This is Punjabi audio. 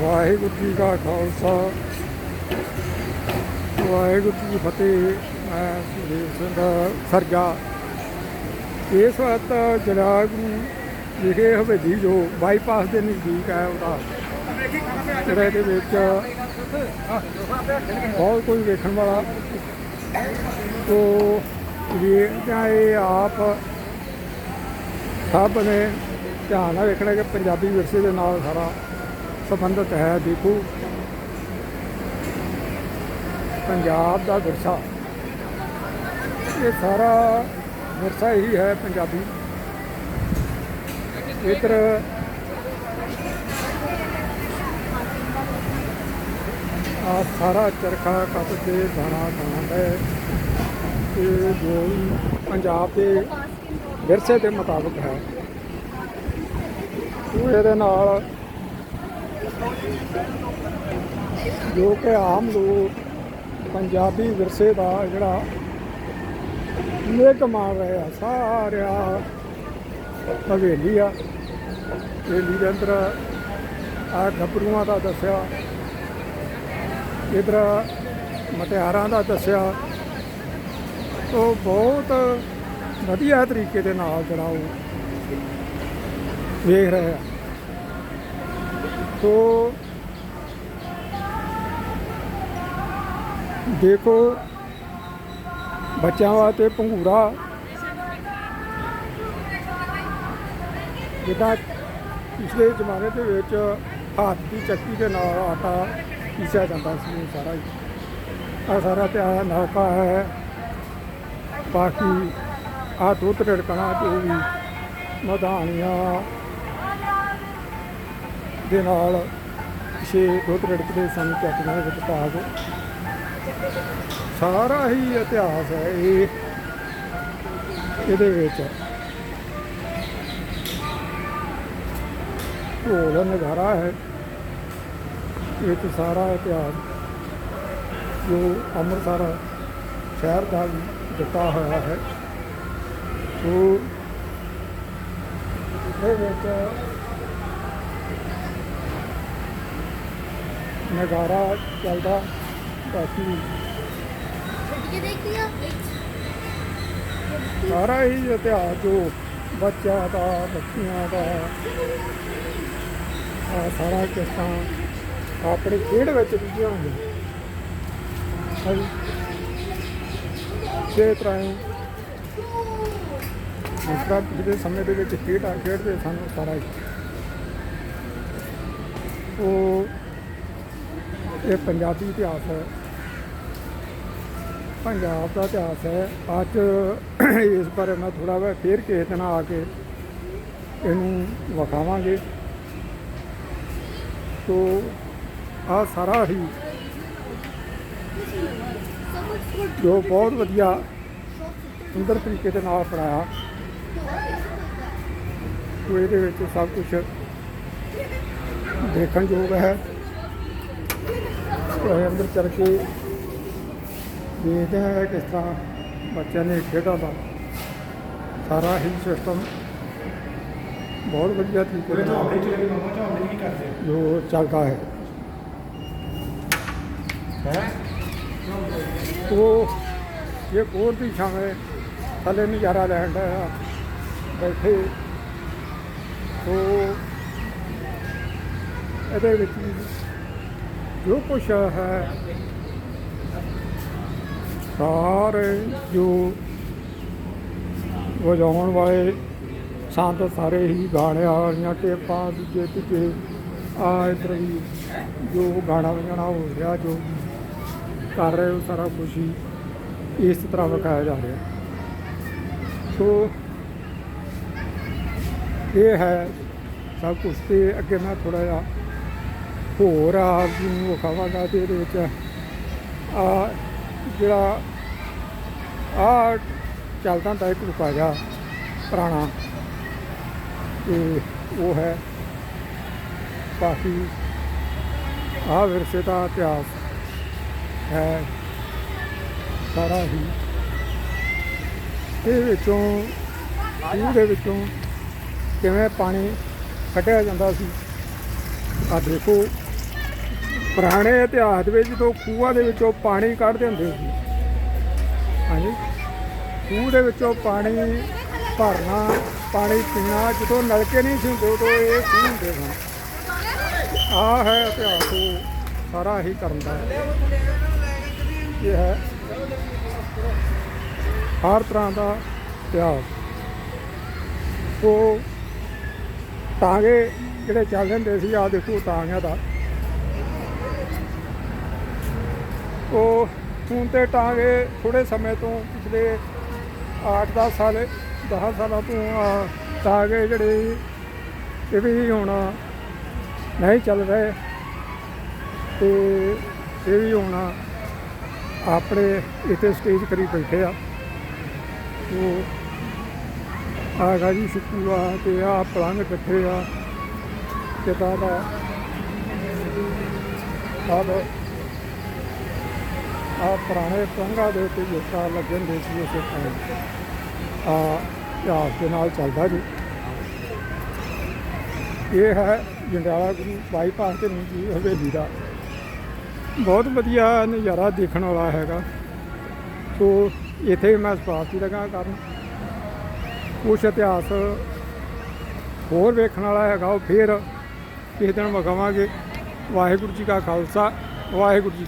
ਵਾਹਿਗੁਰੂ ਜੀ ਕਾ ਖਾਲਸਾ। ਵਾਹਿਗੁਰੂ ਜੀ ਕੀ ਫਤਿਹ। ਮੈਂ ਸੁਖਦੇਵ ਸਿੰਘ ਸਰਜਾ। ਇਸ ਵਕਤ ਜਲਾਗ ਨੂੰ ਵਿਖੇ ਹਵੇਲੀ ਜੋ ਬਾਈਪਾਸ ਦੇ ਨਜ਼ਦੀਕ ਹੈ ਉਹਦਾ। ਜਿਹੜਾ ਇਹਦੇ ਵਿੱਚ ਬਹੁਤ ਕੁਝ ਵੇਖਣ ਵਾਲਾ। ਤੋ ਇਹ ਜਾਂ ਇਹ ਆਪ ਸਭ ਨੇ ਧਿਆਨ ਨਾਲ ਵੇਖਣਾ ਕਿ ਪੰਜਾਬੀ ਵਿਰਸੇ ਦੇ ਨਾਲ ਸਾਰਾ ਸੰਬੰਧਿਤ ਹੈ ਦੇਖੋ ਪੰਜਾਬ ਦਾ ਵਿਰਸਾ। ਇਹ ਸਾਰਾ ਵਿਰਸਾ ਹੀ ਹੈ ਪੰਜਾਬੀ। ਇਧਰ ਆ ਸਾਰਾ ਚਰਖਾ ਕੱਪ ਕੇ ਦਾਣਾ ਦਾਣਾ ਹੈ। ਇਹ ਜੋ ਵੀ ਪੰਜਾਬ ਦੇ ਵਿਰਸੇ ਦੇ ਮੁਤਾਬਕ ਹੈ। ਉਹ ਇਹਦੇ ਨਾਲ ਜੋ ਕਿ ਆਮ ਲੋਕ ਪੰਜਾਬੀ ਵਿਰਸੇ ਦਾ ਜਿਹੜਾ ਨਿਕ ਮਾਣ ਰਹੇ ਆ ਸਾਰਿਆ ਹਵੇਲੀ ਆ। ਹਵੇਲੀ ਦੇ ਅੰਦਰ ਆ ਗੱਭਰੂਆਂ ਦਾ ਦੱਸਿਆ, ਇਧਰ ਮਟਿਆਰਾਂ ਦਾ ਦੱਸਿਆ। ਉਹ ਬਹੁਤ ਵਧੀਆ ਤਰੀਕੇ ਦੇ ਨਾਲ ਜਿਹੜਾ ਉਹ ਵੇਖ ਰਹੇ। ਆ ਤੋ ਦੇਖੋ, ਬੱਚਿਆਂ ਵਾਸਤੇ ਪੰਘੂੜਾ ਜਿੱਦਾਂ ਪਿਛਲੇ ਜ਼ਮਾਨੇ ਦੇ ਵਿੱਚ ਹੱਥ ਦੀ ਚੱਕੀ ਦੇ ਨਾਲ ਆਟਾ ਪੀਸਿਆ ਜਾਂਦਾ ਸੀ ਸਾਰਾ ਹੀ। ਆ ਸਾਰਾ ਪਿਆ ਨਾਕਾ ਹੈ। ਬਾਕੀ ਆ ਦੁੱਧ ਰੜਕਣਾ ਜੋ ਵੀ ਮਧਾਣੀਆਂ ਦੇ ਨਾਲ ਛੇ ਦੁੱਧ ਰੜਕਦੇ ਸਾਨੂੰ ਚੱਕਣਾ ਦੇ ਵਿੱਚ ਪਾ ਕੇ ਸਾਰਾ ਹੀ ਇਤਿਹਾਸ ਹੈ ਇਹ, ਇਹਦੇ ਵਿੱਚ। ਢੋਲ ਨਗਾਰਾ ਹੈ। ਇਹ ਤੇ ਸਾਰਾ ਇਤਿਹਾਸ, ਜੋ ਅੰਮ੍ਰਿਤਸਰ ਸ਼ਹਿਰ ਦਾ ਵੀ ਦਿੱਤਾ ਹੋਇਆ ਹੈ। ਸੋ ਇਹ ਵਿੱਚ ਨਗਾਰਾ ਚੱਲਦਾ ਬਾਕੀ ਸਾਰਾ ਹੀ ਇਤਿਹਾਸ ਜੋ ਬੱਚਾ ਦਾ ਬੱਚਿਆਂ ਦਾ ਆ ਸਾਰਾ ਕਿਸਾਂ ਆਪਣੇ ਖੇਡ ਵਿੱਚ ਰੁੱਝੀਆਂ ਹੁੰਦੀਆਂ ਸੇ ਤਰ੍ਹਾਂ ਇਸ ਤਰ੍ਹਾਂ ਪਿਛਲੇ ਸਮੇਂ ਦੇ ਵਿੱਚ ਖੇਡ ਖੇਡਦੇ ਸਾਨੂੰ ਸਾਰਾ ਹੀ। ਉਹ ਇਹ ਪੰਜਾਬੀ ਇਤਿਹਾਸ ਹੈ। ਪੰਜਾਬ ਦਾ ਇਤਿਹਾਸ ਹੈ। ਅੱਜ ਇਸ ਬਾਰੇ ਮੈਂ ਥੋੜਾ ਜਿਹਾ ਫੇਰ ਕਿਸੇ ਨਾਲ ਆ ਕੇ ਇਹਨੂੰ ਵਿਖਾਵਾਂਗੇ। ਤੋ ਆ ਸਾਰਾ ਹੀ ਜੋ ਬਹੁਤ ਵਧੀਆ ਸੁੰਦਰ ਤਰੀਕੇ ਦੇ ਨਾਲ ਪੜਾਇਆ ਉਹ ਇਹਦੇ ਵਿੱਚ ਸਭ ਕੁਝ ਦੇਖਣ ਯੋਗ ਹੈ। ਉਹ ਅੰਦਰ ਚੜ ਕੇ ਦੇਖਦੇ ਹਾਂ ਕਿਸ ਤਰ੍ਹਾਂ ਬੱਚਿਆਂ ਨੇ ਖੇਡਾਂ ਦਾ ਸਾਰਾ ਹੀ ਸਿਸਟਮ ਬਹੁਤ ਵਧੀਆ ਤਰੀਕੇ ਦੇ ਨਾਲ ਜੋ ਚੱਲਦਾ ਹੈ ਉਹ ਇਹ ਕੋਰ ਦੀ ਛਾਵੇਂ ਥੱਲੇ ਨਜ਼ਾਰਾ ਲੈਣ ਦਾ ਬੈਠੇ ਉਹ ਇਹਦੇ ਵਿੱਚ ਜੋ ਕੁਛ ਹੈ, ਸਾਰੇ ਜੋ ਵਜਾਉਣ ਵਾਲੇ ਸੰਤ ਸਾਰੇ ਹੀ ਗਾਣਿਆਂ ਵਾਲੀਆਂ ਟੇਪਾਂ ਦੂਜੇ ਤੀਜੇ ਆ ਇੱਧਰ ਵੀ ਜੋ ਗਾਣਾ ਵਜਾਉਣਾ ਹੋ ਰਿਹਾ, ਜੋ ਕਰ ਰਹੇ ਹੋ, ਸਾਰਾ ਕੁਝ ਹੀ ਇਸ ਤਰ੍ਹਾਂ ਵਿਖਾਇਆ ਜਾ ਰਿਹਾ। ਸੋ ਇਹ ਹੈ ਸਭ ਕੁਝ ਤੇ ਅੱਗੇ ਮੈਂ ਥੋੜਾ ਜਿਹਾ ਹੋਰ ਆਪ ਜੀ ਨੂੰ ਵਿਖਾਵਾਂਗਾ ਤੇ ਇਹਦੇ ਵਿੱਚ ਆ ਜਿਹੜਾ ਆ ਚੱਲਦਾ ਹੁੰਦਾ ਇੱਕ ਰੁਕਾ ਪੁਰਾਣਾ ਤੇ ਉਹ ਹੈ ਕਾਫੀ ਆ ਵਿਰਸੇ ਦਾ ਇਤਿਹਾਸ ਹੈ ਸਾਰਾ ਹੀ। ਇਹ ਵਿੱਚੋਂ, ਖੂਹ ਦੇ ਵਿੱਚੋਂ ਕਿਵੇਂ ਪਾਣੀ ਕੱਢਿਆ ਜਾਂਦਾ ਸੀ? ਆ ਦੇਖੋ। ਪੁਰਾਣੇ ਇਤਿਹਾਸ ਦੇ ਵਿੱਚ ਜਦੋਂ ਖੂਹਾਂ ਦੇ ਵਿੱਚੋਂ ਪਾਣੀ ਕੱਢਦੇ ਹੁੰਦੇ ਸੀ, ਹਾਂਜੀ, ਖੂਹ ਦੇ ਵਿੱਚੋਂ ਪਾਣੀ ਭਰਨਾ, ਪਾਣੀ ਪੀਣਾ, ਜਦੋਂ ਨਲਕੇ ਨਹੀਂ ਸੀ ਹੁੰਦੇ ਉਦੋਂ ਇਹ ਖੂਹ ਹੁੰਦੇ ਸਨ। ਆ ਹੈ ਇਤਿਹਾਸ, ਉਹ ਸਾਰਾ ਹੀ ਕਰਨ ਦਾ ਇਹ ਹੈ ਹਰ ਤਰ੍ਹਾਂ ਦਾ ਇਤਿਹਾਸ। ਉਹ ਟਾਂਗੇ ਜਿਹੜੇ ਚੱਲ ਹੁੰਦੇ ਸੀ ਆ ਦੇਖੋ ਟਾਂਗਿਆਂ ਦਾ। ਉਹ ਹੁਣ ਤੇ ਟਾਂਗੇ ਥੋੜੇ ਸਮੇਂ ਤੋਂ ਪਿਛਲੇ 8-10 ਸਾਲ 10 ਸਾਲਾਂ ਤੋਂ ਆ ਟਾਂਗੇ ਜਿਹੜੇ ਇਹ ਵੀ ਹੁਣ ਨਹੀਂ ਚੱਲ ਰਹੇ ਤੇ ਇਹ ਵੀ ਹੁਣ ਆਪਣੇ ਇੱਥੇ ਸਟੇਜ ਕਰੀ ਬੈਠੇ ਆ। ਉਹ ਆਗਾ ਜੀ ਸ਼ੁਕੂ ਆ ਤੇ ਆ ਪਲੰਗ ਇਕੱਠੇ ਆ ਕਿਤਾ ਦਾ ਆਹ ਆ ਪੁਰਾਣੇ ਪਲੰਘਾਂ ਦੇ ਉੱਤੇ ਜੋਤਾ ਲੱਗੇ ਹੁੰਦੇ ਸੀ ਉਸੇ ਟਾਈਮ ਆ ਇਤਿਹਾਸ ਦੇ ਨਾਲ ਚੱਲਦਾ ਜੀ। ਇਹ ਹੈ ਜੰਡਿਆਲਾ ਗੁਰੂ ਬਾਈਪਾਸ ਤੇ ਨਹੀਂ ਜੀ ਹਵੇਲੀ ਦਾ। ਬਹੁਤ ਵਧੀਆ ਨਜ਼ਾਰਾ ਦੇਖਣ ਵਾਲਾ ਹੈਗਾ। ਸੋ ਇੱਥੇ ਮੈਂ ਸਪਾਰਟੀ ਲਗਾ ਕਰਨ। ਕੁਛ ਇਤਿਹਾਸ ਹੋਰ ਵੇਖਣ ਵਾਲਾ ਹੈਗਾ, ਉਹ ਫੇਰ ਕਿਸੇ ਦਿਨ ਵਿਖਾਵਾਂਗੇ ਵਾਹਿਗੁਰੂ ਜੀ ਕਾ ਖਾਲਸਾ, ਵਾਹਿਗੁਰੂ ਜੀ